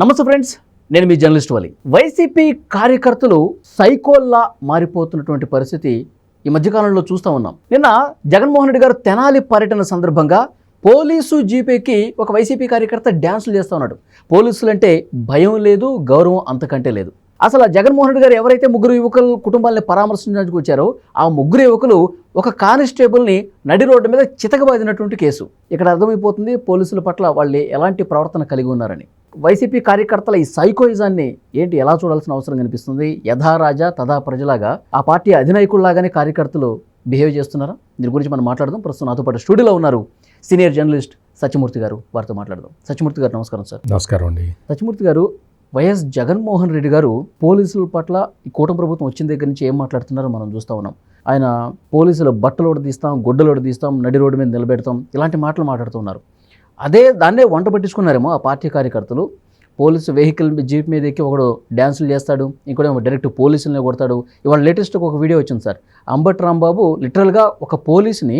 నమస్తే ఫ్రెండ్స్ నేను మీ జర్నలిస్ట్ వలి. వైసీపీ కార్యకర్తలు సైకోల్లా మారిపోతున్నటువంటి పరిస్థితి ఈ మధ్యకాలంలో చూస్తూ ఉన్నాం. నిన్న జగన్మోహన్ రెడ్డి గారు తెనాలి పర్యటన సందర్భంగా పోలీసు జీపేకి ఒక వైసీపీ కార్యకర్త డ్యాన్సులు చేస్తూ ఉన్నాడు. పోలీసులు అంటే భయం లేదు గౌరవం అంతకంటే లేదు. అసలు జగన్మోహన్ రెడ్డి గారు ఎవరైతే ముగ్గురు యువకులు కుటుంబాలని పరామర్శించడానికి వచ్చారో ఆ ముగ్గురు యువకులు ఒక కానిస్టేబుల్ని నడి రోడ్డు మీద చితకబాదినటువంటి కేసు. ఇక్కడ అర్థమైపోతుంది పోలీసుల పట్ల వాళ్ళు ఎలాంటి ప్రవర్తన కలిగి ఉన్నారని. వైసీపీ కార్యకర్తల ఈ సైకోయిజాన్ని ఏంటి ఎలా చూడాల్సిన అవసరం కనిపిస్తుంది? యథా రాజా తథా ప్రజలాగా ఆ పార్టీ అధినాయకుల్లాగానే కార్యకర్తలు బిహేవ్ చేస్తున్నారా? దీని గురించి మనం మాట్లాడదాం. ప్రస్తుతం నాతో పాటు స్టూడియోలో ఉన్నారు సీనియర్ జర్నలిస్ట్ సత్యమూర్తి గారు. వారితో మాట్లాడదాం. సత్యమూర్తి గారు నమస్కారం సార్. నమస్కారం అండి. సత్యమూర్తి గారు వైఎస్ జగన్మోహన్ రెడ్డి గారు పోలీసుల పట్ల ఈ కూటమి ప్రభుత్వం వచ్చిన దగ్గర నుంచి ఏం మాట్లాడుతున్నారో మనం చూస్తూ ఉన్నాం. ఆయన పోలీసులు బట్టలు తీస్తాం గుడ్డలు తీస్తాం నడి రోడ్డు మీద నిలబెడతాం ఇలాంటి మాటలు మాట్లాడుతున్నారు అదే దాన్నే వంట పట్టించుకున్నారేమో ఆ పార్టీ కార్యకర్తలు. పోలీసు వెహికల్ జీప్ మీద ఎక్కి ఒకడు డ్యాన్సులు చేస్తాడు ఇంకోటేమో డైరెక్ట్ పోలీసులనే కొడతాడు. ఇవాళ లేటెస్ట్ ఒక వీడియో వచ్చింది సార్. అంబట్ రాంబాబు లిటరల్గా ఒక పోలీసుని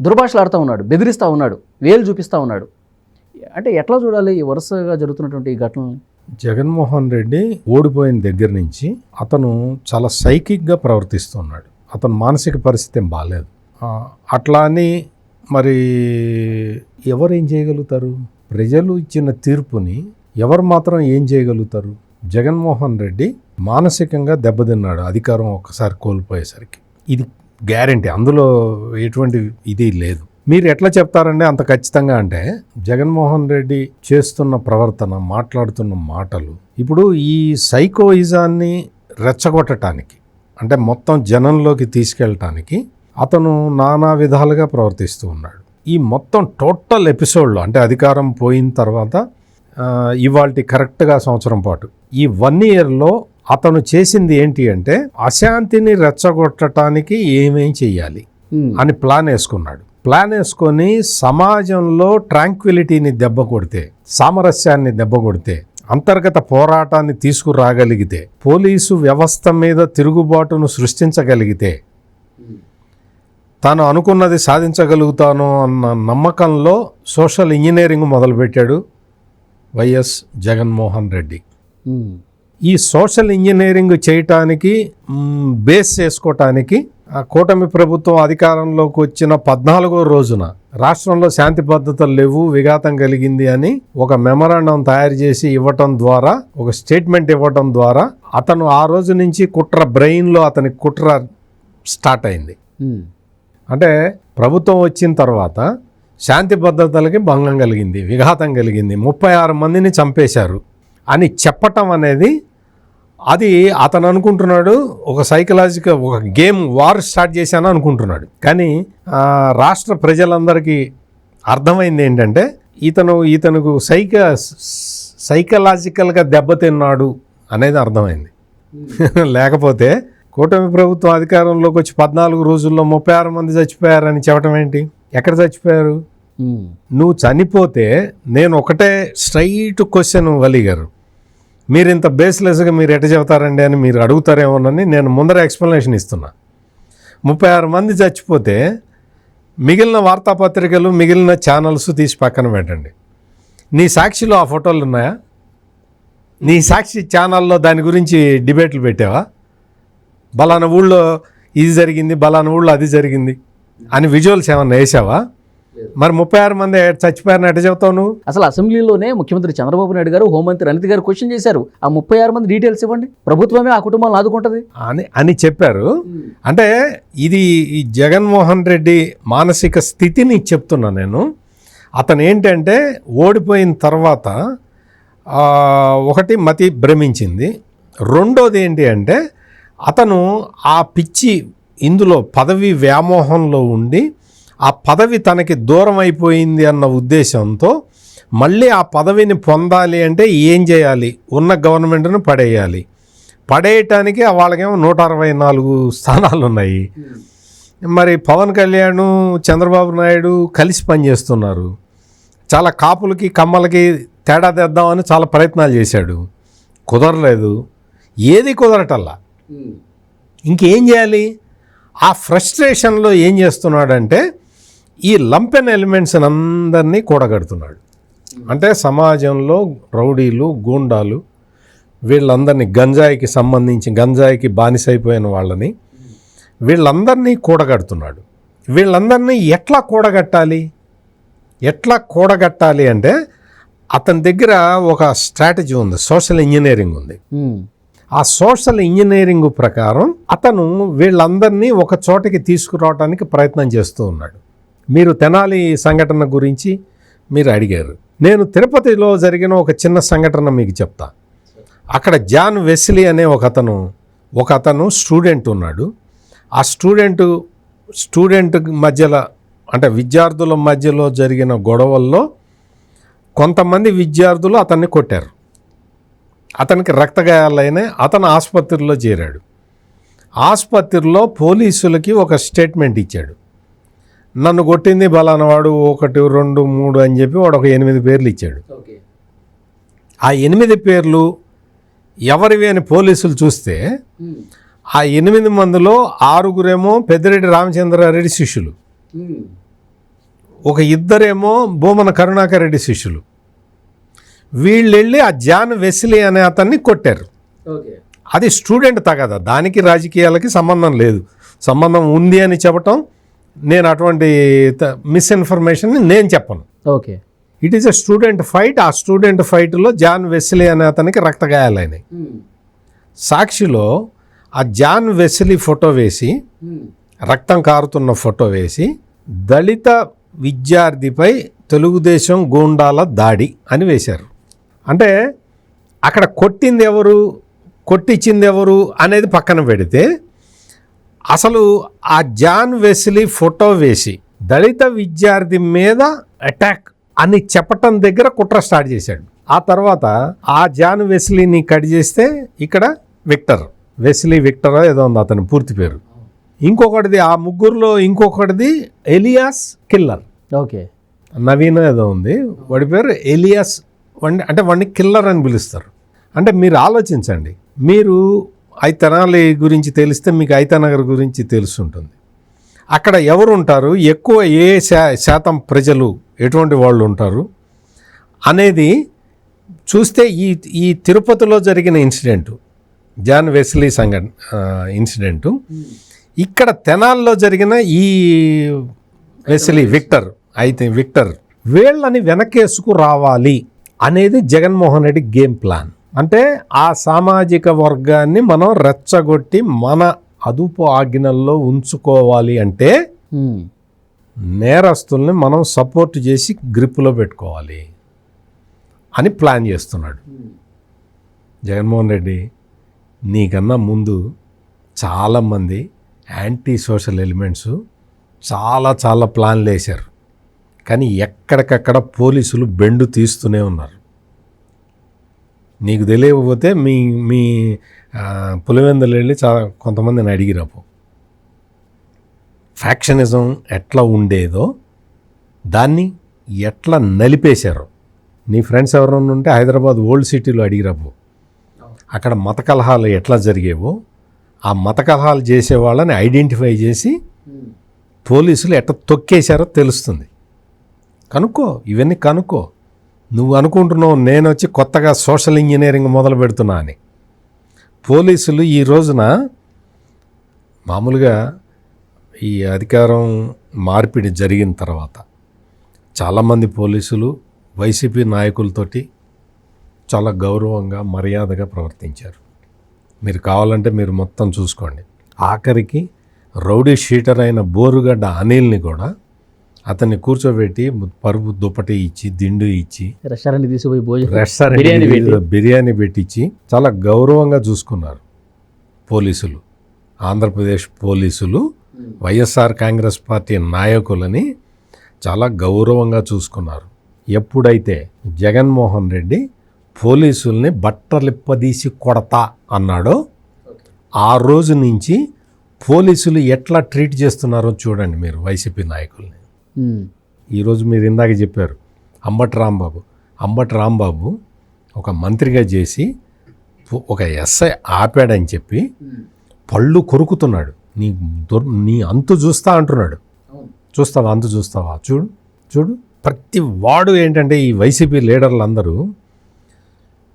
దుర్భాషలాడుతూ ఉన్నాడు బెదిరిస్తూ ఉన్నాడు వేలు చూపిస్తూ ఉన్నాడు. అంటే ఎట్లా చూడాలి ఈ వరుసగా జరుగుతున్నటువంటి ఈ ఘటనలు జగన్మోహన్ రెడ్డి ఓడిపోయిన దగ్గర నుంచి అతను చాలా సైకిక్గా ప్రవర్తిస్తున్నాడు. అతను మానసిక పరిస్థితి ఏం బాగాలేదు అట్లా అని మరి ఎవరు ఏం చేయగలుగుతారు? ప్రజలు ఇచ్చిన తీర్పుని ఎవరు మాత్రం ఏం చేయగలుగుతారు? జగన్మోహన్ రెడ్డి మానసికంగా దెబ్బతిన్నాడు అధికారం ఒక్కసారి కోల్పోయేసరికి. ఇది గ్యారంటీ. అందులో ఎటువంటి ఇది లేదు. మీరు ఎట్లా చెప్తారండి అంత ఖచ్చితంగా అంటే జగన్మోహన్ రెడ్డి చేస్తున్న ప్రవర్తన మాట్లాడుతున్న మాటలు ఇప్పుడు ఈ సైకోయిజాన్ని రెచ్చగొట్టడానికి అంటే మొత్తం జనంలోకి తీసుకెళ్ళటానికి అతను నానా విధాలుగా ప్రవర్తిస్తూ ఉన్నాడు. ఈ మొత్తం టోటల్ ఎపిసోడ్లో అంటే అధికారం పోయిన తర్వాత ఇవాళ కరెక్ట్గా సంవత్సరం పాటు. ఈ వన్ ఇయర్లో అతను చేసింది ఏంటి అంటే అశాంతిని రెచ్చగొట్టడానికి ఏమేం చెయ్యాలి అని ప్లాన్ వేసుకున్నాడు. ప్లాన్ వేసుకొని సమాజంలో ట్రాంక్విలిటీని దెబ్బ కొడితే సామరస్యాన్ని దెబ్బ కొడితే అంతర్గత పోరాటాన్ని తీసుకురాగలిగితే పోలీసు వ్యవస్థ మీద తిరుగుబాటును సృష్టించగలిగితే తాను అనుకున్నది సాధించగలుగుతాను అన్న నమ్మకంలో సోషల్ ఇంజనీరింగ్ మొదలుపెట్టాడు వైఎస్ జగన్మోహన్ రెడ్డి. ఈ సోషల్ ఇంజనీరింగ్ చేయటానికి బేస్ చేసుకోవటానికి ఆ కూటమి ప్రభుత్వం అధికారంలోకి వచ్చిన పద్నాలుగో రోజున రాష్ట్రంలో శాంతి భద్రతలు లేవు విఘాతం కలిగింది అని ఒక మెమరాండం తయారు చేసి ఇవ్వటం ద్వారా ఒక స్టేట్మెంట్ ఇవ్వటం ద్వారా అతను ఆ రోజు నుంచి కుట్ర బ్రెయిన్లో అతని కుట్ర స్టార్ట్ అయింది. అంటే ప్రభుత్వం వచ్చిన తర్వాత శాంతి భద్రతలకి భంగం కలిగింది విఘాతం కలిగింది. ముప్పై ఆరు మందిని చంపేశారు అని చెప్పటం అనేది అది అతను అనుకుంటున్నాడు ఒక సైకలాజికల్ ఒక గేమ్ వార్ స్టార్ట్ చేశాను అనుకుంటున్నాడు. కానీ రాష్ట్ర ప్రజలందరికీ అర్థమైంది ఏంటంటే ఇతను ఇతనుకు సైక సైకలాజికల్గా దెబ్బతిన్నాడు అనేది అర్థమైంది. లేకపోతే కూటమి ప్రభుత్వం అధికారంలోకి వచ్చి పద్నాలుగు రోజుల్లో ముప్పై ఆరు మంది చచ్చిపోయారని చెప్పడం ఏంటి? ఎక్కడ చచ్చిపోయారు. నువ్వు చనిపోతే నేను ఒకటే స్ట్రైట్ క్వశ్చన్ వలి గారు. మీరు ఇంత బేస్లెస్గా మీరు ఎట చెబుతారండి అని మీరు అడుగుతారేమోనని నేను ముందర ఎక్స్ప్లెనేషన్ ఇస్తున్నా. ముప్పై ఆరు మంది చచ్చిపోతే మిగిలిన వార్తాపత్రికలు మిగిలిన ఛానల్స్ తీసి పక్కన పెట్టండి. నీ సాక్షిలో ఆ ఫోటోలు ఉన్నాయా? నీ సాక్షి ఛానల్లో దాని గురించి డిబేట్లు పెట్టావా? బలానా ఊళ్ళో ఇది జరిగింది బలానా ఊళ్ళో అది జరిగింది అని విజువల్స్ ఏమన్నా వేసావా? మరి ముప్పై ఆరు మంది చచ్చిపోయారని ఎట్ట చెబుతావు నువ్వు? అసలు అసెంబ్లీలోనే ముఖ్యమంత్రి చంద్రబాబు నాయుడు గారు హోంమంత్రి అనిత్ గారు క్వశ్చన్ చేశారు. ఆ ముప్పై ఆరు మంది డీటెయిల్స్ ఇవ్వండి. ప్రభుత్వమే ఆ కుటుంబాలను ఆదుకుంటది. అని అని చెప్పారు. అంటే ఇది ఈ జగన్మోహన్ రెడ్డి మానసిక స్థితిని చెప్తున్నా నేను. అతను ఏంటంటే ఓడిపోయిన తర్వాత ఒకటి మతి భ్రమించింది. రెండోది ఏంటి అంటే అతను ఆ పిచ్చి ఇందులో పదవి వ్యామోహంలో ఉండి ఆ పదవి తనకి దూరం అయిపోయింది అన్న ఉద్దేశంతో మళ్ళీ ఆ పదవిని పొందాలి అంటే ఏం చేయాలి? ఉన్న గవర్నమెంట్ను పడేయాలి. పడేయటానికి వాళ్ళకేమో నూట అరవై నాలుగు స్థానాలు ఉన్నాయి మరి పవన్ కళ్యాణ్ చంద్రబాబు నాయుడు కలిసి పనిచేస్తున్నారు. చాలా కాపులకి కమ్మలకి తేడా తెద్దామని చాలా ప్రయత్నాలు చేశాడు. కుదరలేదు. ఏది కుదరటల్లా? ఇంకేం చేయాలి? ఆ ఫ్రస్ట్రేషన్లో ఏం చేస్తున్నాడంటే ఈ లంపెన్ ఎలిమెంట్స్ అందరినీ కూడగడుతున్నాడు. అంటే సమాజంలో రౌడీలు గూండాలు వీళ్ళందరినీ గంజాయికి సంబంధించి గంజాయికి బానిసైపోయిన వాళ్ళని వీళ్ళందరినీ కూడగడుతున్నాడు. వీళ్ళందరినీ ఎట్లా కూడగట్టాలి? ఎట్లా కూడగట్టాలి అంటే అతని దగ్గర ఒక స్ట్రాటజీ ఉంది సోషల్ ఇంజనీరింగ్ ఉంది. ఆ సోషల్ ఇంజనీరింగ్ ప్రకారం అతను వీళ్ళందరినీ ఒక చోటకి తీసుకురావడానికి ప్రయత్నం చేస్తూ ఉన్నాడు. మీరు తెనాలి సంఘటన గురించి మీరు అడిగారు. నేను తిరుపతిలో జరిగిన ఒక చిన్న సంఘటన మీకు చెప్తా. అక్కడ జాన్ వెస్లీ అనే ఒక అతను ఒక అతను స్టూడెంట్ ఉన్నాడు. ఆ స్టూడెంట్ స్టూడెంట్ మధ్యలో అంటే విద్యార్థుల మధ్యలో జరిగిన గొడవల్లో కొంతమంది విద్యార్థులు అతన్ని కొట్టారు. అతనికి రక్తగాయాలైన అతను ఆసుపత్రిలో చేరాడు. ఆసుపత్రిలో పోలీసులకి ఒక స్టేట్మెంట్ ఇచ్చాడు. నన్ను కొట్టింది బలానవాడు ఒకటి రెండు మూడు అని చెప్పి వాడు ఒక ఎనిమిది పేర్లు ఇచ్చాడు. ఆ ఎనిమిది పేర్లు ఎవరివి అని పోలీసులు చూస్తే ఆ ఎనిమిది మందిలో ఆరుగురేమో పెద్దిరెడ్డి రామచంద్రారెడ్డి శిష్యులు. ఒక ఇద్దరేమో భూమన కరుణాకర్ రెడ్డి శిష్యులు. వీళ్ళు వెళ్ళి ఆ జాన్ వెస్లీ అనే అతన్ని కొట్టారు. అది స్టూడెంట్ తగదా. దానికి రాజకీయాలకి సంబంధం లేదు. సంబంధం ఉంది అని చెప్పటం నేను అటువంటి మిస్ఇన్ఫర్మేషన్ని నేను చెప్పను. Okay. It is a student fight. ఆ స్టూడెంట్ ఫైట్లో జాన్ వెస్లీ అనే అతనికి రక్తగాయాలైనాయి. సాక్షిలో ఆ జాన్ వెస్లీ ఫోటో వేసి రక్తం కారుతున్న ఫోటో వేసి దళిత విద్యార్థిపై తెలుగుదేశం గూండాల దాడి అని వేశారు. అంటే అక్కడ కొట్టింది ఎవరు కొట్టించింది ఎవరు అనేది పక్కన పెడితే అసలు ఆ జాన్ వెస్లీ ఫోటో వేసి దళిత విద్యార్థి మీద అటాక్ అని చెప్పటం దగ్గర కుట్ర స్టార్ట్ చేశాడు. ఆ తర్వాత ఆ జాన్ వెస్లీని కట్ చేస్తే ఇక్కడ విక్టర్ వెస్లీ విక్టర్ ఏదో ఉంది అతని పూర్తి పేరు. ఇంకొకటిది ఆ ముగ్గురులో ఇంకొకటిది ఎలియాస్ కిల్లర్. ఓకే. నవీన్ ఏదో ఉంది వాడి పేరు ఎలియాస్ వాడిని అంటే వాడిని కిల్లర్ అని పిలుస్తారు. అంటే మీరు ఆలోచించండి. మీరు ఐతనాలి గురించి తెలిస్తే మీకు ఐతనగర్ గురించి తెలుసుంటుంది. అక్కడ ఎవరు ఉంటారు ఎక్కువ ఏ శా శాతం ప్రజలు ఎటువంటి వాళ్ళు ఉంటారు? అనేది చూస్తే ఈ ఈ తిరుపతిలో జరిగిన ఇన్సిడెంటు జాన్ వెస్లీ సంఘటన ఇన్సిడెంటు ఇక్కడ తెనాల్లో జరిగిన ఈ వెస్లీ విక్టర్ అయితే విక్టర్ వీళ్ళని వెనకేసుకు రావాలి. అనేది జగన్మోహన్ రెడ్డి గేమ్ ప్లాన్. అంటే ఆ సామాజిక వర్గాన్ని మనం రెచ్చగొట్టి మన అదుపు ఆజ్ఞల్లో ఉంచుకోవాలి అంటే. నేరస్తుల్ని మనం సపోర్ట్ చేసి గ్రిప్పులో పెట్టుకోవాలి అని ప్లాన్ చేస్తున్నాడు. జగన్మోహన్ రెడ్డి నీకన్నా ముందు చాలామంది యాంటీ సోషల్ ఎలిమెంట్స్ చాలా చాలా ప్లాన్లు వేశారు. కానీ ఎక్కడికక్కడ పోలీసులు బెండు తీస్తూనే ఉన్నారు. నీకు తెలియకపోతే మీ మీ పులివెందులు వెళ్ళి చాలా కొంతమందిని అడిగిరాపు ఫ్యాక్షనిజం ఎట్లా ఉండేదో దాన్ని ఎట్లా నలిపేశారో. నీ ఫ్రెండ్స్ ఎవరైనా ఉంటే హైదరాబాద్ ఓల్డ్ సిటీలో అడిగిరాపు అక్కడ మత కలహాలు ఎట్లా జరిగేవో ఆ మత కలహాలు చేసే వాళ్ళని ఐడెంటిఫై చేసి పోలీసులు ఎట్లా తొక్కేశారో తెలుస్తుంది. కనుక్కో ఇవన్నీ కనుక్కో. నువ్వు అనుకుంటున్నావు నేను వచ్చి కొత్తగా సోషల్ ఇంజనీరింగ్ మొదలు పెడుతున్నా అని. పోలీసులు ఈ రోజున మామూలుగా ఈ అధికారం మార్పిడి జరిగిన తర్వాత చాలామంది పోలీసులు వైసీపీ నాయకులతోటి చాలా గౌరవంగా మర్యాదగా ప్రవర్తించారు. మీరు కావాలంటే మీరు మొత్తం చూసుకోండి. ఆఖరికి రౌడీ షీటర్ అయిన బోరుగడ్డ అనిల్ని కూడా అతన్ని కూర్చోబెట్టి పరుపు దుప్పటి ఇచ్చి దిండు ఇచ్చి రెస్టారెంట్ తీసుకుపోయి భోజనం రెస్టారెంట్ బిర్యానీ పెట్టి. బిర్యానీ పెట్టించి చాలా గౌరవంగా చూసుకున్నారు పోలీసులు ఆంధ్రప్రదేశ్ పోలీసులు వైఎస్ఆర్ కాంగ్రెస్ పార్టీ నాయకులని చాలా గౌరవంగా చూసుకున్నారు ఎప్పుడైతే జగన్మోహన్ రెడ్డి పోలీసుల్ని బట్టలిప్పదీసి కొడతా అన్నాడో ఆ రోజు నుంచి పోలీసులు ఎట్లా ట్రీట్ చేస్తున్నారో చూడండి మీరు వైసీపీ నాయకుల్ని. ఈరోజు మీరు ఇందాక చెప్పారు అంబటి రాంబాబు. అంబటి రాంబాబు ఒక మంత్రిగా చేసి ఒక ఎస్ఐ ఆపాడని చెప్పి పళ్ళు కొరుకుతున్నాడు. నీ దొర్ నీ అంతు చూస్తా అంటున్నాడు. చూస్తావా? అంతు చూస్తావా? చూడు చూడు. ప్రతి వాడు ఏంటంటే ఈ వైసీపీ లీడర్లు అందరూ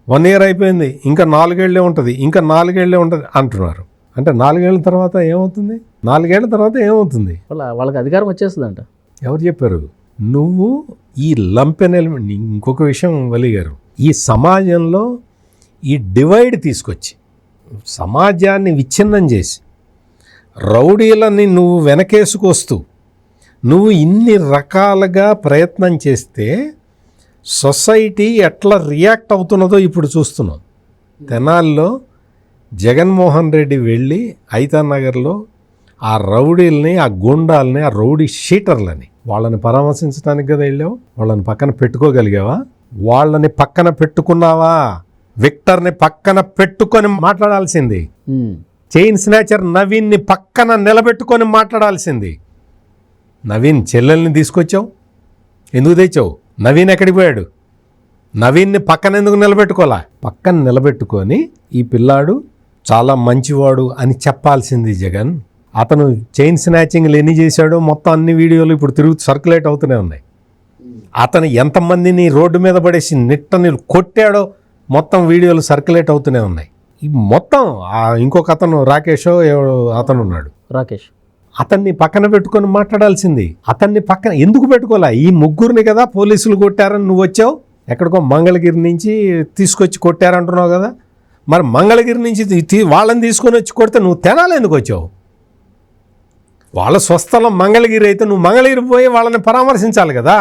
వన్ ఇయర్ అయిపోయింది ఇంకా నాలుగేళ్ళే ఉంటుంది ఇంకా నాలుగేళ్ళే ఉంటుంది అంటున్నారు. అంటే నాలుగేళ్ళ తర్వాత ఏమవుతుంది? నాలుగేళ్ళ తర్వాత ఏమవుతుంది? వాళ్ళ వాళ్ళకి అధికారం వచ్చేస్తుందంట. ఎవరు చెప్పారు? నువ్వు ఈ లంపెన్ ఎలిమెంట్ ఇంకొక విషయం వలి గారు. ఈ సమాజంలో ఈ డివైడ్ తీసుకొచ్చి సమాజాన్ని విచ్ఛిన్నం చేసి రౌడీలని నువ్వు వెనకేసుకొస్తూ నువ్వు ఇన్ని రకాలుగా ప్రయత్నం చేస్తే సొసైటీ ఎట్లా రియాక్ట్ అవుతున్నదో ఇప్పుడు చూస్తున్నాం. తెనాల్లో జగన్మోహన్ రెడ్డి వెళ్ళి ఐతానగర్లో ఆ రౌడీల్ని ఆ గుండాల్ని ఆ రౌడీ షీటర్లని వాళ్ళని పరామర్శించడానికి కదా వెళ్ళావు? వాళ్ళని పక్కన పెట్టుకోగలిగావా? వాళ్ళని పక్కన పెట్టుకున్నావా? విక్టర్ని పక్కన పెట్టుకొని మాట్లాడాల్సింది. చైన్ స్నాచర్ నవీన్ని పక్కన నిలబెట్టుకొని మాట్లాడాల్సింది. నవీన్ చెల్లెల్ని తీసుకొచ్చావు? ఎందుకు తెచ్చావు? నవీన్ ఎక్కడికి పోయాడు? నవీన్ని పక్కన ఎందుకు నిలబెట్టుకోలా? పక్కన నిలబెట్టుకొని ఈ పిల్లాడు చాలా మంచివాడు అని చెప్పాల్సింది జగన్. అతను చైన్ స్నాచింగ్లు ఎన్ని చేశాడో మొత్తం అన్ని వీడియోలు ఇప్పుడు తిరుగు సర్క్యులేట్ అవుతూనే ఉన్నాయి. అతను ఎంతమందిని రోడ్డు మీద పడేసి నిట్టని కొట్టాడో మొత్తం వీడియోలు సర్క్యులేట్ అవుతూనే ఉన్నాయి. ఈ మొత్తం ఇంకొక అతను రాకేషో అతను ఉన్నాడు. రాకేష్. అతన్ని పక్కన పెట్టుకొని మాట్లాడాల్సింది. అతన్ని పక్కన ఎందుకు పెట్టుకోలే? ఈ ముగ్గురిని కదా పోలీసులు కొట్టారని నువ్వు వచ్చావు? ఎక్కడికో మంగళగిరి నుంచి తీసుకొచ్చి కొట్టారంటున్నావు కదా? మరి మంగళగిరి నుంచి వాళ్ళని తీసుకొని వచ్చి కొడితే నువ్వు తెనాలి ఎందుకు వచ్చావు? వాళ్ళ స్వస్థలం మంగళగిరి అయితే నువ్వు మంగళగిరి పోయి వాళ్ళని పరామర్శించాలి కదా.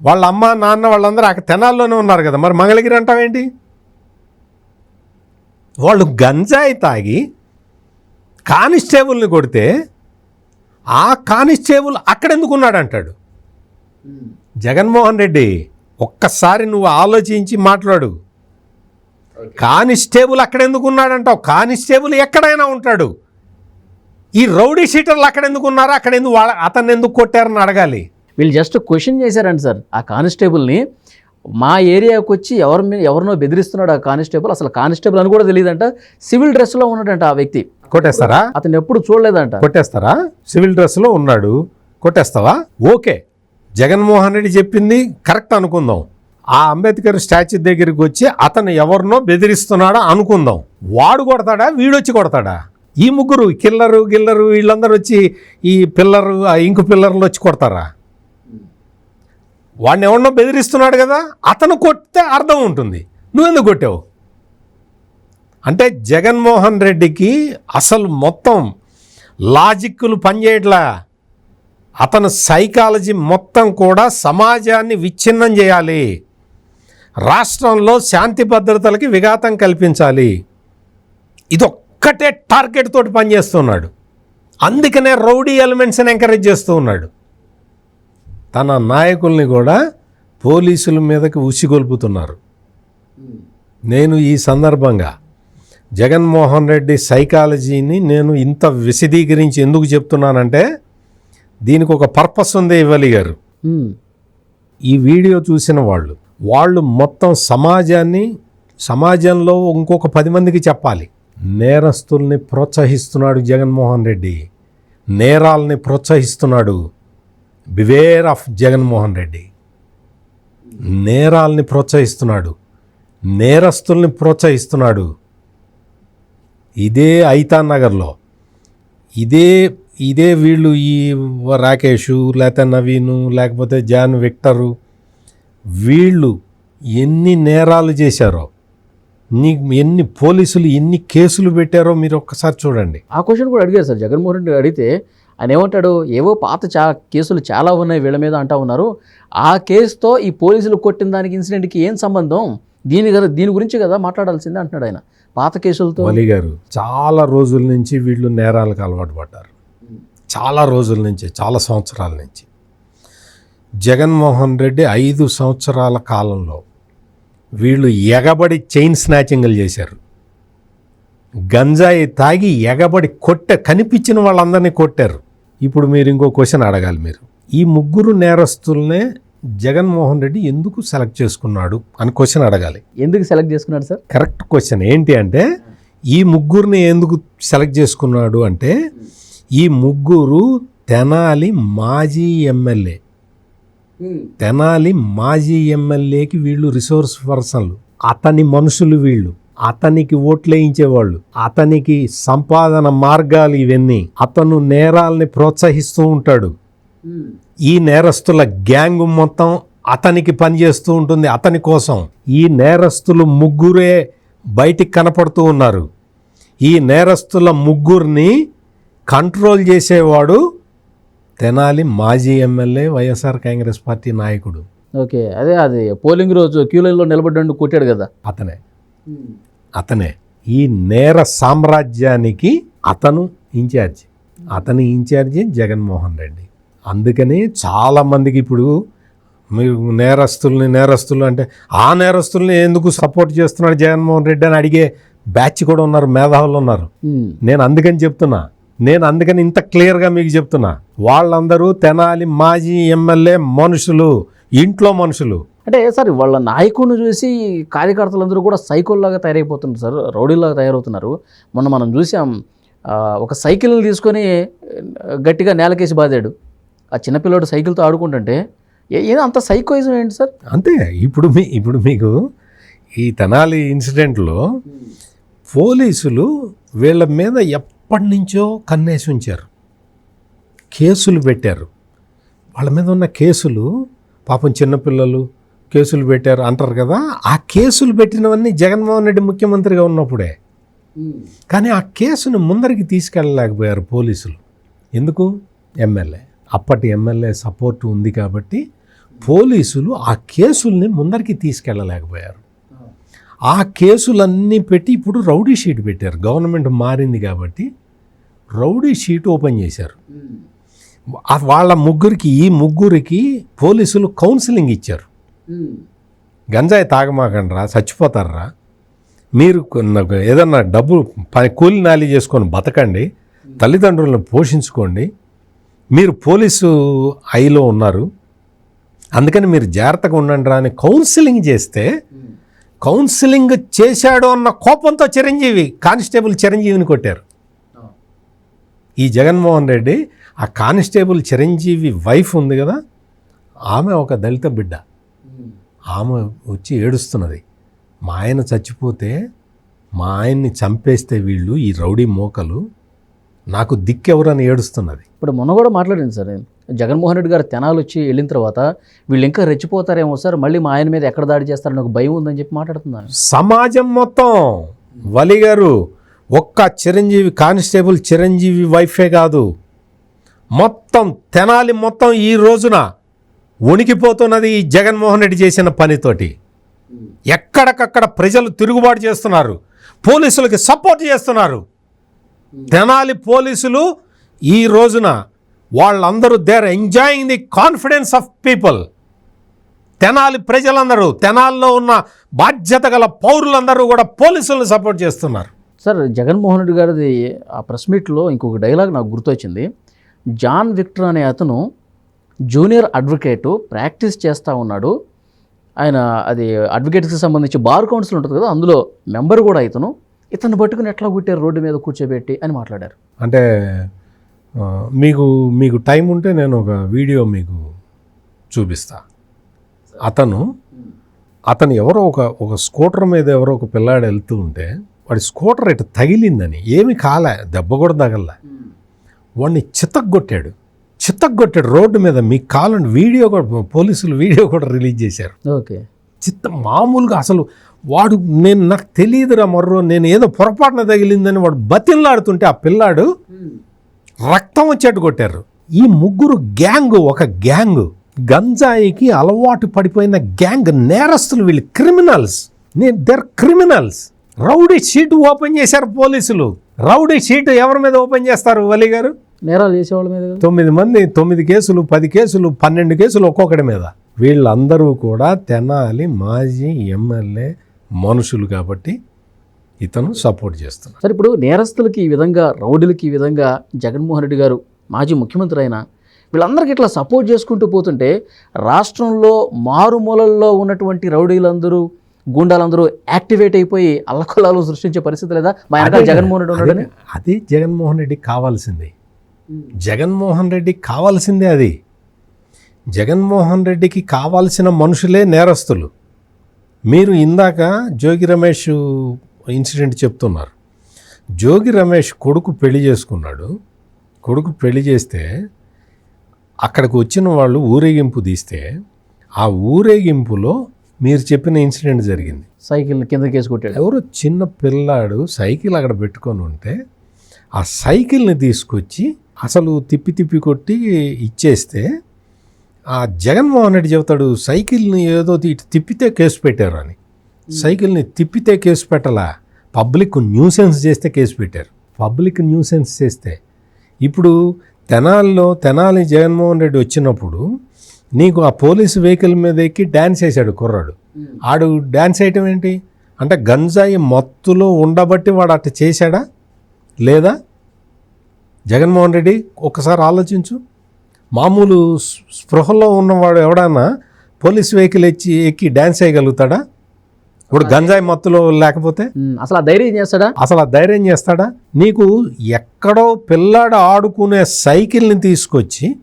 వాళ్ళ అమ్మ నాన్న వాళ్ళందరూ అక్కడ తెనాల్లోనే ఉన్నారు కదా. మరి మంగళగిరి అంటావేంటి వాళ్ళు గంజాయి తాగి కానిస్టేబుల్ని కొడితే ఆ కానిస్టేబుల్ అక్కడ ఎందుకు ఉన్నాడు అంటాడు? జగన్మోహన్ రెడ్డి ఒక్కసారి నువ్వు ఆలోచించి మాట్లాడు. కానిస్టేబుల్ అక్కడ ఎందుకు ఉన్నాడంటావు కానిస్టేబుల్ ఎక్కడైనా ఉంటాడు. ఈ రౌడీ షీటర్లు అక్కడ ఎందుకు ఉన్నారో? అక్కడ ఎందుకు వాళ్ళ అతన్ని ఎందుకు కొట్టారని అడగాలి. వీళ్ళు జస్ట్ క్వశ్చన్ చేశారంట సార్. ఆ కానిస్టేబుల్ని మా ఏరియాకి వచ్చి ఎవరి మీద ఎవరినో బెదిరిస్తున్నాడు ఆ కానిస్టేబుల్? అసలు కానిస్టేబుల్ అని కూడా తెలియదంట. సివిల్ డ్రెస్లో ఉన్నాడంట ఆ వ్యక్తి. కొట్టేస్తారా? అతను ఎప్పుడు చూడలేదంట. కొట్టేస్తారా? సివిల్ డ్రెస్లో ఉన్నాడు. కొట్టేస్తావా? ఓకే. జగన్మోహన్ రెడ్డి చెప్పింది కరెక్ట్ అనుకుందాం. ఆ అంబేద్కర్ స్టాచ్యూ దగ్గరికి వచ్చి అతను ఎవరినో బెదిరిస్తున్నాడా అనుకుందాం. వాడు కొడతాడా? వీడొచ్చి కొడతాడా? ఈ ముగ్గురు కిల్లరు గిల్లరు వీళ్ళందరూ వచ్చి ఈ పిల్లరు ఆ ఇంకు పిల్లర్లు వచ్చి కొడతారా? వాడిని ఎవరినో బెదిరిస్తున్నాడు కదా అతను కొట్టితే అర్థం ఉంటుంది. నువ్వెందుకు కొట్టావు? అంటే జగన్మోహన్ రెడ్డికి అసలు మొత్తం లాజిక్లు పనిచేయట్లా. అతను సైకాలజీ మొత్తం కూడా సమాజాన్ని విచ్ఛిన్నం చేయాలి. రాష్ట్రంలో శాంతి భద్రతలకి విఘాతం కల్పించాలి. ఇది ఒక్కటే టార్గెట్ తోటి పనిచేస్తున్నాడు. అందుకనే రౌడీ ఎలిమెంట్స్ని ఎంకరేజ్ చేస్తూ ఉన్నాడు. తన నాయకుల్ని కూడా పోలీసుల మీదకి ఉసిగొల్పుతున్నారు. నేను ఈ సందర్భంగా జగన్మోహన్ రెడ్డి సైకాలజీని నేను ఇంత విశదీకరించి ఎందుకు చెప్తున్నానంటే దీనికి ఒక పర్పస్ ఉంది ఇవ్వలి గారు. ఈ వీడియో చూసిన వాళ్ళు వాళ్ళు మొత్తం సమాజాన్ని సమాజంలో ఇంకొక పది మందికి చెప్పాలి. నేరస్తుల్ని ప్రోత్సహిస్తున్నాడు జగన్మోహన్ రెడ్డి. నేరాల్ని ప్రోత్సహిస్తున్నాడు బివేర్ ఆఫ్ జగన్మోహన్ రెడ్డి. నేరాలని ప్రోత్సహిస్తున్నాడు. నేరస్తుల్ని ప్రోత్సహిస్తున్నాడు. ఇదే ఐతాన్ నగర్లో. ఇదే ఇదే వీళ్ళు ఈ రాకేషు లేకపోతే నవీను లేకపోతే జాన్ విక్టరు. వీళ్ళు ఎన్ని నేరాలు చేశారో నీ ఎన్ని పోలీసులు ఎన్ని కేసులు పెట్టారో మీరు ఒక్కసారి చూడండి. ఆ క్వశ్చన్ కూడా అడిగారు సార్. జగన్మోహన్ రెడ్డి అడిగితే ఆయన ఏమంటాడు? ఏవో పాత చా కేసులు చాలా ఉన్నాయి వీళ్ళ మీద అంటా ఉన్నారు. ఆ కేసుతో ఈ పోలీసులు కొట్టిన దానికి ఇన్సిడెంట్కి ఏం సంబంధం? దీని కదా దీని గురించి కదా మాట్లాడాల్సిందే అంటున్నాడు ఆయన. పాత కేసులతో వలి గారు చాలా రోజుల నుంచి వీళ్ళు నేరాలకు అలవాటు పడ్డారు. చాలా రోజుల నుంచి చాలా సంవత్సరాల నుంచి. జగన్మోహన్ రెడ్డి ఐదు సంవత్సరాల కాలంలో వీళ్ళు ఎగబడి చైన్ స్నాచింగ్లు చేశారు. గంజాయి తాగి ఎగబడి కొట్ట కనిపించిన వాళ్ళందరినీ కొట్టారు. ఇప్పుడు మీరు ఇంకో క్వశ్చన్ అడగాలి మీరు. ఈ ముగ్గురు నేరస్తుల్నే జగన్మోహన్ రెడ్డి ఎందుకు సెలెక్ట్ చేసుకున్నాడు అని క్వశ్చన్ అడగాలి. ఎందుకు సెలెక్ట్ చేసుకున్నాడు సార్? కరెక్ట్ క్వశ్చన్ ఏంటి అంటే ఈ ముగ్గురిని ఎందుకు సెలెక్ట్ చేసుకున్నాడు అంటే ఈ ముగ్గురు తెనాలి మాజీ ఎమ్మెల్యే తెనాలి మాజీ ఎమ్మెల్యేకి వీళ్ళు రిసోర్స్ పర్సన్లు. అతని మనుషులు వీళ్ళు. అతనికి ఓట్లేయించేవాళ్ళు. అతనికి సంపాదన మార్గాలు ఇవన్నీ. అతను నేరాల్ని ప్రోత్సహిస్తూ ఉంటాడు. ఈ నేరస్తుల గ్యాంగ్ మొత్తం అతనికి పనిచేస్తూ ఉంటుంది. అతని కోసం. ఈ నేరస్తులు ముగ్గురే బయటికి కనపడుతూ ఉన్నారు. ఈ నేరస్తుల ముగ్గురిని కంట్రోల్ చేసేవాడు తెనాలి మాజీ ఎమ్మెల్యే వైఎస్ఆర్ కాంగ్రెస్ పార్టీ నాయకుడు. ఓకే అదే అది పోలింగ్ రోజు క్యూలైన్లో నిలబడ్డండు కొట్టాడు కదా. అతనే. అతనే. ఈ నేర సామ్రాజ్యానికి అతను ఇన్ఛార్జి. అతని ఇన్ఛార్జి జగన్మోహన్ రెడ్డి. అందుకని చాలామందికి ఇప్పుడు మీరు నేరస్తుల్ని నేరస్తులు అంటే ఆ నేరస్తుల్ని ఎందుకు సపోర్ట్ చేస్తున్నాడు జగన్మోహన్ రెడ్డి అని అడిగే బ్యాచ్ కూడా ఉన్నారు మేధావులు ఉన్నారు. ఉమ్. నేను అందుకని చెప్తున్నా నేను అందుకని ఇంత క్లియర్గా మీకు చెప్తున్నా. వాళ్ళందరూ తెనాలి మాజీ ఎమ్మెల్యే మనుషులు ఇంట్లో మనుషులు. అంటే సార్ వాళ్ళ నాయకుడిని చూసి కార్యకర్తలందరూ కూడా సైకోల్లాగా తయారైపోతున్నారు సార్ రౌడీలాగా తయారవుతున్నారు. మొన్న మనం చూసాం ఒక సైకిల్ తీసుకొని గట్టిగా నేలకేసి బాదాడు. ఆ చిన్నపిల్లడు సైకిల్తో ఆడుకుంటుంటే ఏ- ఏదో అంత సైకోయిజం ఏంటి సార్? అంతే ఇప్పుడు మీ ఇప్పుడు మీకు ఈ తెనాలి ఇన్సిడెంట్లో పోలీసులు వీళ్ళ మీద ఎప్పటి నుంచో కన్నేసి ఉంచారు. కేసులు పెట్టారు. వాళ్ళ మీద ఉన్న కేసులు పాపం చిన్నపిల్లలు కేసులు పెట్టారు అంటారు కదా ఆ కేసులు పెట్టినవన్నీ జగన్మోహన్ రెడ్డి ముఖ్యమంత్రిగా ఉన్నప్పుడే. కానీ ఆ కేసును ముందరికి తీసుకెళ్ళలేకపోయారు పోలీసులు. ఎందుకు? ఎమ్మెల్యే. అప్పటి ఎమ్మెల్యే సపోర్ట్ ఉంది కాబట్టి పోలీసులు ఆ కేసుల్ని ముందరికి తీసుకెళ్ళలేకపోయారు. ఆ కేసులన్నీ పెట్టి ఇప్పుడు రౌడీ షీట్ పెట్టారు. గవర్నమెంట్ మారింది కాబట్టి రౌడీ షీట్ ఓపెన్ చేశారు. వాళ్ళ ముగ్గురికి ఈ ముగ్గురికి పోలీసులు కౌన్సిలింగ్ ఇచ్చారు. గంజాయి తాగమాకండ్రా చచ్చిపోతారా మీరు ఏదన్నా డబ్బు పని కూలి నాలి చేసుకొని బతకండి తల్లిదండ్రులను పోషించుకోండి. మీరు పోలీసు ఐలో ఉన్నారు. అందుకని మీరు జాగ్రత్తగా ఉండండి రా అని కౌన్సిలింగ్ చేస్తే కౌన్సిలింగ్ చేశాడు అన్న కోపంతో చిరంజీవి కానిస్టేబుల్ చిరంజీవిని కొట్టారు. ఈ జగన్మోహన్ రెడ్డి ఆ కానిస్టేబుల్ చిరంజీవి వైఫ్ ఉంది కదా ఆమె ఒక దళిత బిడ్డ. ఆమె వచ్చి ఏడుస్తున్నది. మా ఆయన చచ్చిపోతే మా ఆయన్ని చంపేస్తే వీళ్ళు ఈ రౌడీ మోకలు నాకు దిక్కెవరని ఏడుస్తున్నది. ఇప్పుడు మొన్న కూడా మాట్లాడింది సార్. జగన్మోహన్ రెడ్డి గారు తెనాలు వచ్చి వెళ్ళిన తర్వాత వీళ్ళు ఇంకా రెచ్చిపోతారేమో సార్ మళ్ళీ మా ఆయన మీద ఎక్కడ దాడి చేస్తారని ఒక భయం ఉందని చెప్పి మాట్లాడుతున్నాను సమాజం మొత్తం వలి గారు ఒక్క చిరంజీవి కానిస్టేబుల్ చిరంజీవి వైఫే కాదు. మొత్తం తెనాలి మొత్తం ఈ రోజున ఉనికిపోతున్నది ఈ జగన్మోహన్ రెడ్డి చేసిన పనితోటి. ఎక్కడికక్కడ ప్రజలు తిరుగుబాటు చేస్తున్నారు. పోలీసులకి సపోర్ట్ చేస్తున్నారు. తెనాలి పోలీసులు ఈ రోజున వాళ్ళందరూ there enjoying the confidence of people Tenali ప్రజలందరూ తెనాల్లో ఉన్న బాధ్యత గల పౌరులందరూ కూడా పోలీసులను సపోర్ట్ చేస్తున్నారు. సార్ జగన్మోహన్ రెడ్డి గారిది ఆ ప్రెస్ మీట్లో ఇంకొక డైలాగ్ నాకు గుర్తొచ్చింది. జాన్ విక్టర్ అనే అతను జూనియర్ అడ్వకేటు ప్రాక్టీస్ చేస్తూ ఉన్నాడు. ఆయన అది అడ్వకేట్స్కి సంబంధించి బార్ కౌన్సిల్ ఉంటుంది కదా అందులో మెంబర్ కూడా ఇతను. ఇతను పట్టుకుని ఎట్లా కుట్టారు రోడ్డు మీద కూర్చోబెట్టి అని మాట్లాడారు. అంటే మీకు మీకు టైం ఉంటే నేను ఒక వీడియో మీకు చూపిస్తా. అతను అతను ఎవరో ఒక ఒక స్కూటర్ మీద ఎవరో ఒక పిల్లాడు వెళ్తూ ఉంటే వాడి స్కూటర్ ఇటు తగిలిందని ఏమి కాలే దెబ్బ కూడా తగలే వాడిని చితగ్గొట్టాడు చితగ్గొట్టాడు రోడ్డు మీద మీకు కావాలంటే వీడియో కూడా పోలీసులు వీడియో కూడా రిలీజ్ చేశారు. ఓకే. చిత్త మామూలుగా అసలు వాడు నేను నాకు తెలియదురా మర్రో నేను ఏదో పొరపాటున తగిలిందని వాడు బతిల్లాడుతుంటే ఆ పిల్లాడు రక్తం వచ్చేట్టు కొట్టారు. ఈ ముగ్గురు గ్యాంగ్ ఒక గ్యాంగ్ గంజాయికి అలవాటు పడిపోయిన గ్యాంగ్ నేరస్తులు వీళ్ళు క్రిమినల్స్. నేను they're criminals rowdy sheet open చేశారు పోలీసులు. రౌడీ షీట్ ఎవరి మీద ఓపెన్ చేస్తారు వలి గారు? నేరాలు చేసేవాళ్ళ మీద తొమ్మిది మంది తొమ్మిది కేసులు పది కేసులు పన్నెండు కేసులు ఒక్కొక్కడి మీద. వీళ్ళందరూ కూడా తెనాలి మాజీ ఎమ్మెల్యే మనుషులు కాబట్టి ఇతను సపోర్ట్ చేస్తున్నారు. సరే ఇప్పుడు నేరస్తులకి ఈ విధంగా రౌడీలకి ఈ విధంగా జగన్మోహన్ రెడ్డి గారు మాజీ ముఖ్యమంత్రి అయినా వీళ్ళందరికీ ఇట్లా సపోర్ట్ చేసుకుంటూ పోతుంటే రాష్ట్రంలో మారుమూలల్లో ఉన్నటువంటి రౌడీలందరూ గూండాలందరూ యాక్టివేట్ అయిపోయి అల్లకొల్లాలు సృష్టించే పరిస్థితి లేదా? మా వెనకాల జగన్మోహన్ రెడ్డి ఉన్నాడని. అదే- అది జగన్మోహన్ రెడ్డికి కావాల్సింది. జగన్మోహన్ రెడ్డికి కావాల్సిందే అది. జగన్మోహన్ రెడ్డికి కావాల్సిన మనుషులే నేరస్తులు. మీరు ఇందాక జోగి రమేష్ ఇన్సిడెంట్ చెప్తున్నారు. జోగి రమేష్ కొడుకు పెళ్ళి చేసుకున్నాడు. కొడుకు పెళ్ళి చేస్తే అక్కడికి వచ్చిన వాళ్ళు ఊరేగింపు తీస్తే ఆ ఊరేగింపులో మీరు చెప్పిన ఇన్సిడెంట్ జరిగింది. సైకిల్ కిందకి వేసి కొట్టాడు. ఎవరో చిన్న పిల్లాడు సైకిల్ అక్కడ పెట్టుకొని ఉంటే ఆ సైకిల్ని తీసుకొచ్చి అసలు తిప్పి తిప్పి కొట్టి ఇచ్చేస్తే ఆ జగన్మోహన్ రెడ్డి చెబుతాడు సైకిల్ని ఏదో ఇటు తిప్పితే కేసు పెట్టారు అని. సైకిల్ని తిప్పితే కేసు పెట్టలా? పబ్లిక్ న్యూసెన్స్ చేస్తే కేసు పెట్టారు. పబ్లిక్ న్యూసెన్స్ చేస్తే. ఇప్పుడు తెనాల్లో తెనాలి జగన్మోహన్ రెడ్డి వచ్చినప్పుడు నీకు ఆ పోలీసు వెహికల్ మీద ఎక్కి డ్యాన్స్ వేసాడు కుర్రాడు. ఆడు డ్యాన్స్ వేయటం ఏంటి? అంటే గంజాయి మత్తులో ఉండబట్టి వాడు అట్ట చేశాడా? లేదా? జగన్మోహన్ రెడ్డి ఒకసారి ఆలోచించు. మామూలు స్పృహలో ఉన్నవాడు ఎవడన్నా పోలీస్ వెహికల్ ఎక్కి ఎక్కి డ్యాన్స్ వేయగలుగుతాడా ఇప్పుడు గంజాయి మత్తులో లేకపోతే? అసలు ఆ ధైర్యం చేస్తాడా? అసలు ఆ ధైర్యం చేస్తాడా? నీకు ఎక్కడో పిల్లాడు ఆడుకునే సైకిల్ని తీసుకొచ్చి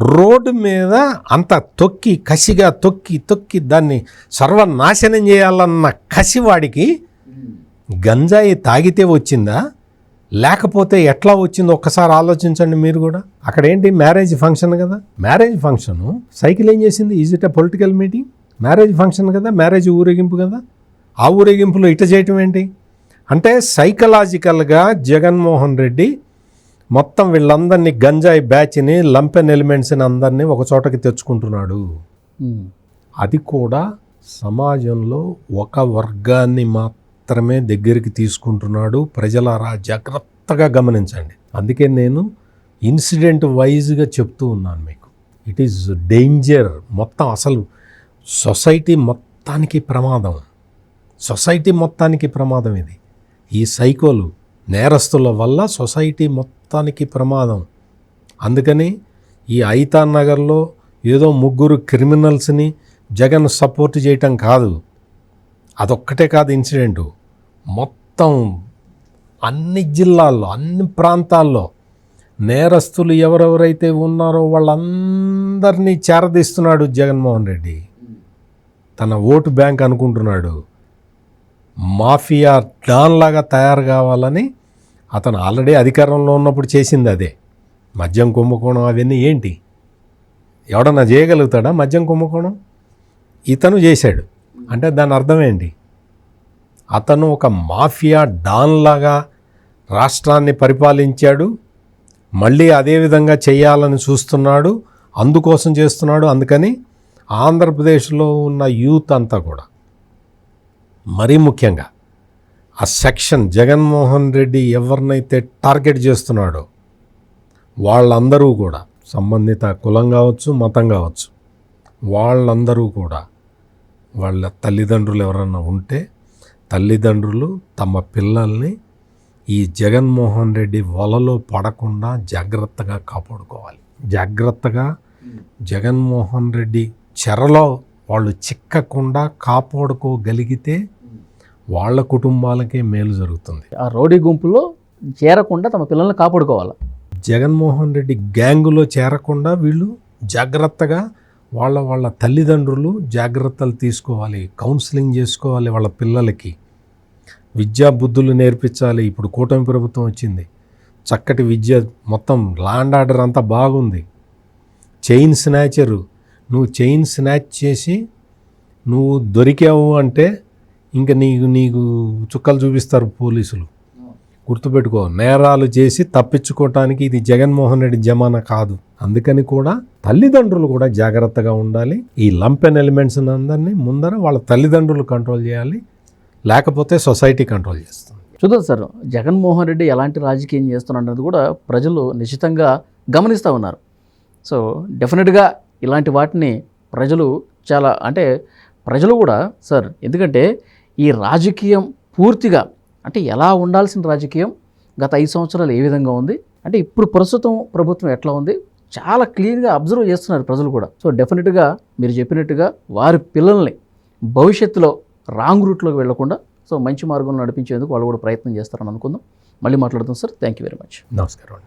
రోడ్డు మీద అంత తొక్కి కసిగా తొక్కి తొక్కి దాన్ని సర్వనాశనం చేయాలన్న కసి వాడికి గంజాయి తాగితే వచ్చిందా? లేకపోతే ఎట్లా వచ్చిందో ఒక్కసారి ఆలోచించండి మీరు కూడా. అక్కడ ఏంటి మ్యారేజ్ ఫంక్షన్ కదా. మ్యారేజ్ ఫంక్షను సైకిల్ ఏం చేసింది? Is it a political meeting marriage function కదా? మ్యారేజ్ ఊరేగింపు కదా? ఆ ఊరేగింపులో ఇట చేయటం ఏంటి? అంటే సైకలాజికల్గా జగన్మోహన్ రెడ్డి మొత్తం వీళ్ళందరినీ గంజాయి బ్యాచ్ని లంపెన్ ఎలిమెంట్స్ని అందరినీ ఒక చోటకి తెచ్చుకుంటున్నాడు. అది కూడా సమాజంలో ఒక వర్గాన్ని మాత్రమే దగ్గరికి తీసుకుంటున్నాడు. ప్రజలారా జాగ్రత్తగా గమనించండి. అందుకే నేను ఇన్సిడెంట్ వైజ్గా చెప్తూ ఉన్నాను మీకు. ఇట్ ఈజ్ డేంజర్ మొత్తం అసలు సొసైటీ మొత్తానికి ప్రమాదం. సొసైటీ మొత్తానికి ప్రమాదం ఇది. ఈ సైకోలు నేరస్తుల వల్ల సొసైటీ మొత్తానికి ప్రమాదం. అందుకని ఈ ఐతాన్ నగర్లో ఏదో ముగ్గురు క్రిమినల్స్ని జగన్ సపోర్ట్ చేయటం కాదు. అదొక్కటే కాదు ఇన్సిడెంటు. మొత్తం అన్ని జిల్లాల్లో అన్ని ప్రాంతాల్లో నేరస్తులు ఎవరెవరైతే ఉన్నారో వాళ్ళందరినీ చేరదీస్తున్నాడు జగన్మోహన్ రెడ్డి. తన ఓటు బ్యాంక్ అనుకుంటున్నాడు. మాఫియా డాన్లాగా తయారు కావాలని అతను ఆల్రెడీ అధికారంలో ఉన్నప్పుడు చేసింది అదే. మద్యం కుంభకోణం అవన్నీ ఏంటి? ఎవడన్నా చేయగలుగుతాడా మద్యం కుంభకోణం? ఇతను చేశాడు. అంటే దాని అర్థం ఏంటి? అతను ఒక మాఫియా డాన్లాగా రాష్ట్రాన్ని పరిపాలించాడు. మళ్ళీ అదే విధంగా చేయాలని చూస్తున్నాడు. అందుకోసం చేస్తున్నాడు. అందుకని ఆంధ్రప్రదేశ్లో ఉన్న యూత్ అంతా కూడా. మరీ ముఖ్యంగా ఆ సెక్షన్ జగన్మోహన్ రెడ్డి ఎవరినైతే టార్గెట్ చేస్తున్నాడో వాళ్ళందరూ కూడా సంబంధిత కులం కావచ్చు మతం కావచ్చు వాళ్ళందరూ కూడా వాళ్ళ తల్లిదండ్రులు ఎవరన్నా ఉంటే తల్లిదండ్రులు తమ పిల్లల్ని ఈ జగన్మోహన్ రెడ్డి వలలో పడకుండా జాగ్రత్తగా కాపాడుకోవాలి. జాగ్రత్తగా జగన్మోహన్ రెడ్డి చెరలో వాళ్ళు చిక్కకుండా కాపాడుకోగలిగితే వాళ్ళ కుటుంబాలకే మేలు జరుగుతుంది. ఆ రౌడీ గుంపులో చేరకుండా తమ పిల్లల్ని కాపాడుకోవాలి? జగన్మోహన్ రెడ్డి గ్యాంగులో చేరకుండా వీళ్ళు జాగ్రత్తగా వాళ్ళ వాళ్ళ తల్లిదండ్రులు జాగ్రత్తలు తీసుకోవాలి కౌన్సిలింగ్ చేసుకోవాలి వాళ్ళ పిల్లలకి. విద్యా బుద్ధులు నేర్పించాలి. ఇప్పుడు కూటమి ప్రభుత్వం వచ్చింది. చక్కటి విద్య మొత్తం లాండ్ ఆర్డర్ అంతా బాగుంది. Chain snatcher. నువ్వు చైన్ స్నాచ్ చేసి నువ్వు దొరికావు అంటే ఇంకా నీకు నీకు చుక్కలు చూపిస్తారు పోలీసులు. గుర్తుపెట్టుకో నేరాలు చేసి తప్పించుకోవటానికి ఇది జగన్మోహన్ రెడ్డి జమానా కాదు. అందుకని కూడా తల్లిదండ్రులు కూడా జాగ్రత్తగా ఉండాలి. ఈ లంపెన్ ఎలిమెంట్స్ అందరినీ ముందర వాళ్ళ తల్లిదండ్రులు కంట్రోల్ చేయాలి. లేకపోతే సొసైటీ కంట్రోల్ చేస్తుంది. చూద్దాం సార్ జగన్మోహన్ రెడ్డి ఎలాంటి రాజకీయం చేస్తున్నది కూడా ప్రజలు నిశ్చితంగా గమనిస్తూ ఉన్నారు. సో డెఫినెట్గా ఇలాంటి వాటిని ప్రజలు చాలా అంటే ప్రజలు కూడా సార్ ఎందుకంటే ఈ రాజకీయం పూర్తిగా అంటే ఎలా ఉండాల్సిన రాజకీయం గత ఐదు సంవత్సరాలు ఏ విధంగా ఉంది? అంటే ఇప్పుడు ప్రస్తుతం ప్రభుత్వం ఎట్లా ఉంది? చాలా క్లియర్గా అబ్జర్వ్ చేస్తున్నారు ప్రజలు కూడా. సో డెఫినెట్గా మీరు చెప్పినట్టుగా వారి పిల్లల్ని భవిష్యత్తులో రాంగ్ రూట్లోకి వెళ్ళకుండా సో మంచి మార్గంలో నడిపించేందుకు వాళ్ళు కూడా ప్రయత్నం చేస్తారని అనుకుందాం. మళ్ళీ మాట్లాడుతాం sir. Thank you very much. నమస్కారం అండి.